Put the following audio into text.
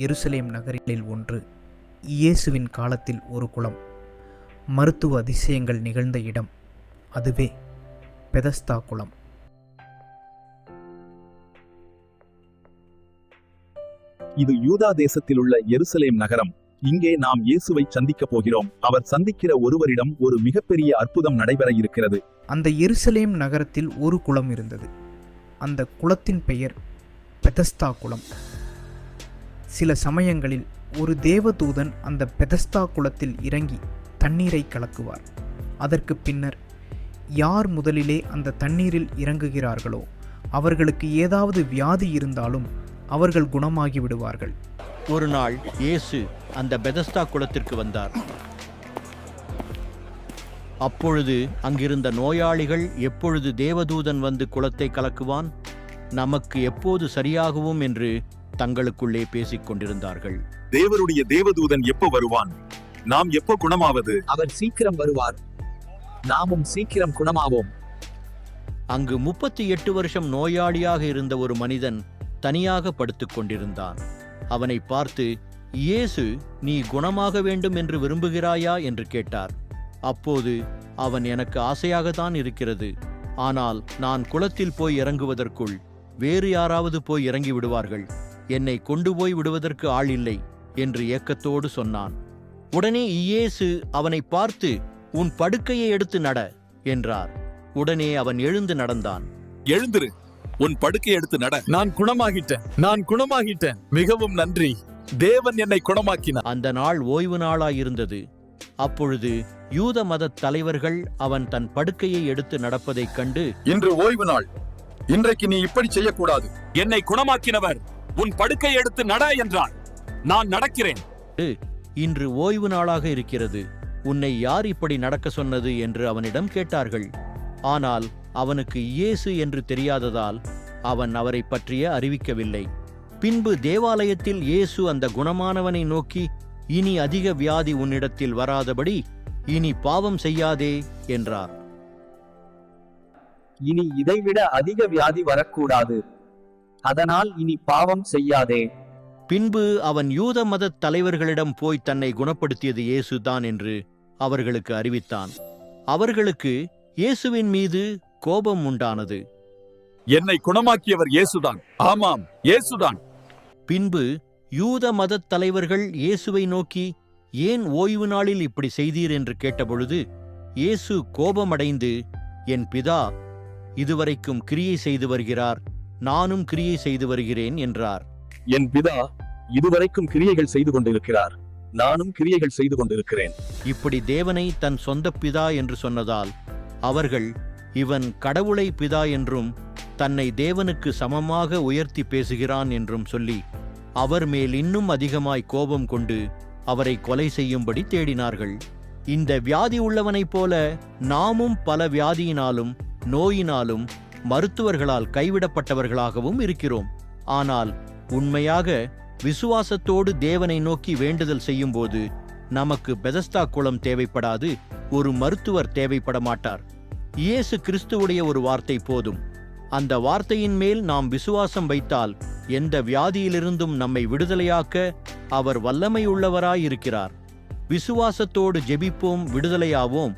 எருசலேம் நகரில் ஒன்று. இயேசுவின் காலத்தில் ஒரு குளம். மருத்துவ அதிசயங்கள் நிகழ்ந்த இடம். அதுவே பெதஸ்தா குளம். இது யூதா தேசத்தில் உள்ள எருசலேம் நகரம். இங்கே நாம் இயேசுவை சந்திக்கப் போகிறோம். அவர் சந்திக்கிற ஒருவரிடம் ஒரு மிகப்பெரிய அற்புதம் நடைபெற இருக்கிறது. அந்த எருசலேம் நகரத்தில் ஒரு குளம் இருந்தது. அந்த குளத்தின் பெயர் பெதஸ்தா குளம். சில சமயங்களில் ஒரு தேவதூதன் அந்த பெதஸ்தா குளத்தில் இறங்கி தண்ணீரை கலக்குவார். அதற்கு பின்னர் யார் முதலிலே அந்த தண்ணீரில் இறங்குகிறார்களோ அவர்களுக்கு ஏதாவது வியாதி இருந்தாலும் அவர்கள் குணமாகி விடுவார்கள். ஒரு நாள் இயேசு அந்த பெதஸ்தா குளத்திற்கு வந்தார். அப்பொழுது அங்கிருந்த நோயாளிகள் எப்பொழுது தேவதூதன் வந்து குளத்தை கலக்குவான்? நமக்கு எப்போது சரியாகுவோம் என்று தங்களுக்குள்ளே பேசிக் கொண்டிருந்தார்கள். தேவருடைய தேவதூதன் எப்போ வருவான்? நாம் எப்போ குணமாவது? அவர் சீக்கிரம் வருவார். நாமும் சீக்கிரம் குணமாவோம். அங்கு முப்பத்தி எட்டு வருஷம் நோயாளியாக இருந்த ஒரு மனிதன் தனியாக படுத்துக் கொண்டிருந்தான். அவனை பார்த்து இயேசு நீ குணமாக வேண்டும் என்று விரும்புகிறாயா? என்று கேட்டார். அப்போது அவன் எனக்கு ஆசையாகத்தான் இருக்கிறது. ஆனால் நான் குளத்தில் போய் இறங்குவதற்குள் வேறு யாராவது போய் இறங்கி விடுவார்கள். என்னை கொண்டு போய் விடுவதற்கு ஆள் இல்லை என்று ஏக்கத்தோடு சொன்னான். உடனே இயேசு அவனை பார்த்து உன் படுக்கையை எடுத்து நட என்றார். உடனே அவன் எழுந்து நடந்தான். எழுந்திரு. உன் படுக்கை எடுத்து நட. நான் குணமாகிட்டேன். நான் குணமாகிட்டேன். மிகவும் நன்றி. தேவன் என்னை குணமாக்கினார். அந்த நாள் ஓய்வு நாளாயிருந்தது. அப்பொழுது யூத மதத் தலைவர்கள் அவன் தன் படுக்கையை எடுத்து நடப்பதைக் கண்டு இன்று ஓய்வு நாள். இன்றைக்கு நீ இப்படி செய்யக்கூடாது. என்னை குணமாக்கினவர். உன் படுக்கை எடுத்து நட என்றார் நான் நடக்கிறேன். இன்று ஓய்வு நாளாக இருக்கிறது. உன்னை யார் இப்படி நடக்க சொன்னது என்று அவனிடம் கேட்டார்கள். ஆனால் அவனுக்கு இயேசு என்று தெரியாததால் அவன் அவரைப் பற்றிய அறிவிக்கவில்லை. பின்பு தேவாலயத்தில் இயேசு அந்த குணமானவனை நோக்கி இனி அதிக வியாதி உன்னிடத்தில் வராதபடி இனி பாவம் செய்யாதே என்றார். இனி இதைவிட அதிக வியாதி வரக்கூடாது. அதனால் இனி பாவம் செய்யாதே. பின்பு அவன் யூத மதத் தலைவர்களிடம் போய் தன்னை குணப்படுத்தியது இயேசுதான் என்று அவர்களுக்கு அறிவித்தான். அவர்களுக்கு இயேசுவின் மீது கோபம் உண்டானது. என்னை குணமாக்கியவர் இயேசுதான். ஆமாம் இயேசுதான். பின்பு யூத மதத் தலைவர்கள் இயேசுவை நோக்கி ஏன் ஓய்வு நாளில் இப்படி செய்தீர்? என்று கேட்டபொழுது இயேசு கோபமடைந்து என் பிதா இதுவரைக்கும் கிரியை செய்து வருகிறார். நானும் கிரியை செய்து வருகிறேன் என்றார். என் பிதா இதுவரைக்கும் கிரியைகள் செய்து கொண்டிருக்கிறார். நானும் கிரியைகள் செய்து கொண்டிருக்கிறேன். இப்படி தேவனை தன் சொந்த பிதா என்று சொன்னதால் அவர்கள் இவன் கடவுளை பிதா என்றும் தன்னை தேவனுக்கு சமமாக உயர்த்தி பேசுகிறான் என்றும் சொல்லி அவர் மேல் இன்னும் அதிகமாய் கோபம் கொண்டு அவரை கொலை செய்யும்படி தேடினார்கள். இந்த வியாதி உள்ளவனைப் போல நாமும் பல வியாதியினாலும் நோயினாலும் மருத்துவர்களால் கைவிடப்பட்டவர்களாகவும் இருக்கிறோம். ஆனால் உண்மையாக விசுவாசத்தோடு தேவனை நோக்கி வேண்டுதல் செய்யும்போது நமக்கு பெதஸ்தா குளம் தேவைப்படாது ஒரு மருத்துவர் தேவைப்பட மாட்டார் இயேசு கிறிஸ்துவுடைய ஒரு வார்த்தை போதும். அந்த வார்த்தையின் மேல் நாம் விசுவாசம் வைத்தால் எந்த வியாதியிலிருந்தும் நம்மை விடுதலையாக்க அவர் வல்லமை உள்ளவராயிருக்கிறார் விசுவாசத்தோடு ஜெபிப்போம் விடுதலையாவோம்.